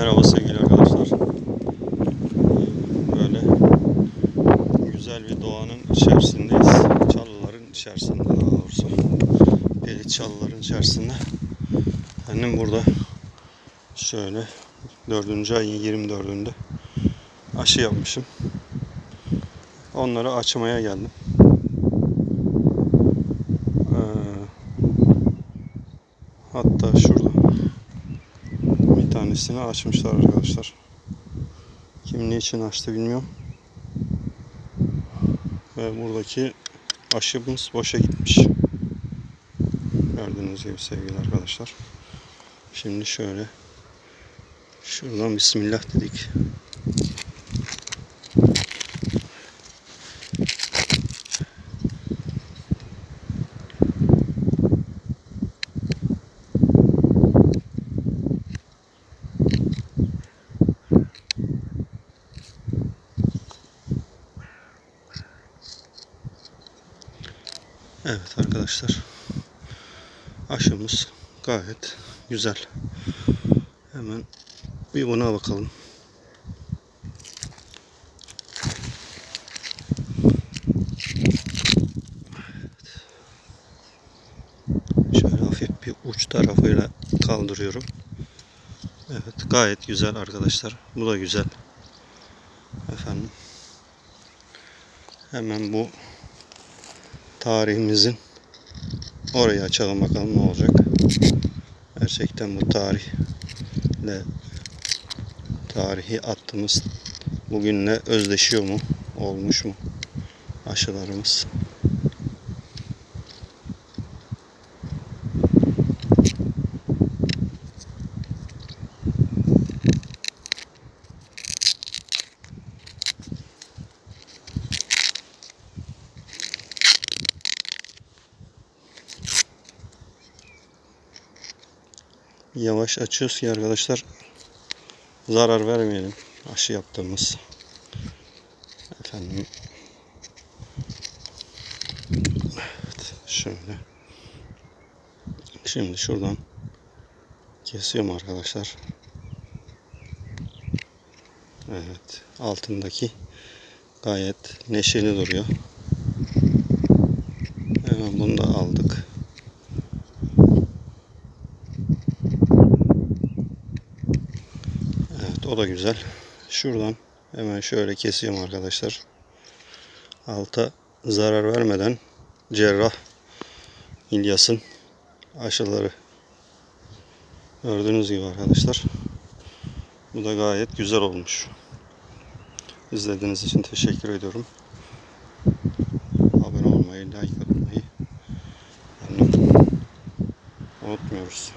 Merhaba sevgili arkadaşlar. Böyle güzel bir doğanın içerisindeyiz. Çalıların içerisinde daha doğrusu. Pelit çalıların içerisinde. Annem burada şöyle 4. ayın 24'ünde aşı yapmışım. Onları açmaya geldim. Ee, hatta şurada tanesini açmışlar arkadaşlar. Kim ne için açtı bilmiyorum. Ve buradaki aşımız boşa gitmiş. Gördüğünüz gibi sevgili arkadaşlar. Şimdi şöyle şuradan Bismillah dedik. Evet arkadaşlar. Aşımız gayet güzel. Hemen bir buna bakalım. Şöyle hafif bir uç tarafıyla kaldırıyorum. Evet gayet güzel arkadaşlar. Bu da güzel. Efendim. Hemen bu tarihimizin orayı açalım bakalım ne olacak. Gerçekten bu tarihle tarihi attığımız bugünle özdeşiyor mu? Olmuş mu? Aşılarımız. Yavaş açıyoruz ki arkadaşlar zarar vermeyelim aşı yaptığımız. Efendim. Evet, şöyle. Şimdi şuradan kesiyorum arkadaşlar. Evet, altındaki gayet neşeli duruyor. Hemen bunu da aldık. Evet o da güzel. Şuradan hemen şöyle kesiyorum arkadaşlar. Alta zarar vermeden cerrah İlyas'ın aşıları. Gördüğünüz gibi arkadaşlar. Bu da gayet güzel olmuş. İzlediğiniz için teşekkür ediyorum. Abone olmayı, like atmayı unutmuyoruz.